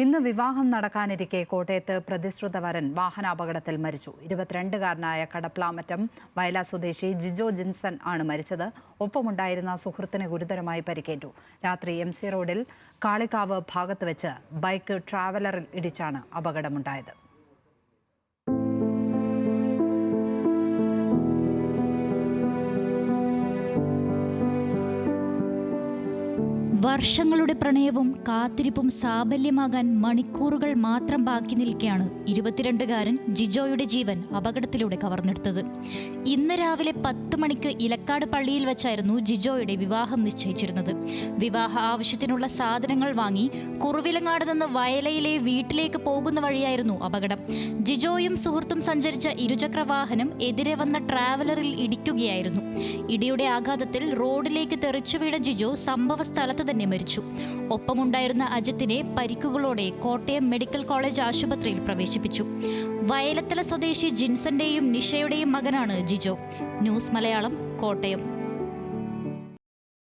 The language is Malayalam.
ഇന്ന് വിവാഹം നടക്കാനിരിക്കെ കോട്ടയത്ത് പ്രതിശ്രുത വരൻ വാഹനാപകടത്തിൽ മരിച്ചു. ഇരുപത്തിരണ്ടുകാരനായ കടപ്ലാമറ്റം വയല സ്വദേശി ജിജോ ജിൻസൺ ആണ് മരിച്ചത്. ഒപ്പമുണ്ടായിരുന്ന സുഹൃത്തിന് ഗുരുതരമായി പരിക്കേറ്റു. രാത്രി എം സി റോഡിൽ കാളിക്കാവ് ഭാഗത്ത് വെച്ച് ബൈക്ക് ട്രാവലറിൽ ഇടിച്ചാണ് അപകടമുണ്ടായത്. വർഷങ്ങളുടെ പ്രണയവും കാത്തിരിപ്പും സാബല്യമാകാൻ മണിക്കൂറുകൾ മാത്രം ബാക്കി നിൽക്കെയാണ് ഇരുപത്തിരണ്ടുകാരൻ ജിജോയുടെ ജീവൻ അപകടത്തിലൂടെ കവർന്നെടുത്തത്. ഇന്ന് രാവിലെ പത്ത് മണിക്ക് ഇലക്കാട് പള്ളിയിൽ വെച്ചായിരുന്നു ജിജോയുടെ വിവാഹം നിശ്ചയിച്ചിരുന്നത്. വിവാഹ ആവശ്യത്തിനുള്ള സാധനങ്ങൾ വാങ്ങി കുറുവിലങ്ങാട് നിന്ന് വയലയിലെ വീട്ടിലേക്ക് പോകുന്ന വഴിയായിരുന്നു അപകടം. ജിജോയും സുഹൃത്തും സഞ്ചരിച്ച ഇരുചക്ര വാഹനം എതിരെ വന്ന ട്രാവലറിൽ ഇടിക്കുകയായിരുന്നു. ഇടിയുടെ ആഘാതത്തിൽ റോഡിലേക്ക് തെറിച്ചു വീണ ജിജോ സംഭവ സ്ഥലത്ത് തന്നെ മരിച്ചു. ഒപ്പമുണ്ടായിരുന്ന അജിത്തിനെ പരിക്കുകളോടെ കോട്ടയം മെഡിക്കൽ കോളേജ് ആശുപത്രിയിൽ പ്രവേശിപ്പിച്ചു. വയലത്തല സ്വദേശി ജിൻസന്റെയും നിഷയുടെയും മകനാണ് ജിജോ. ന്യൂസ് മലയാളം കോട്ടയം.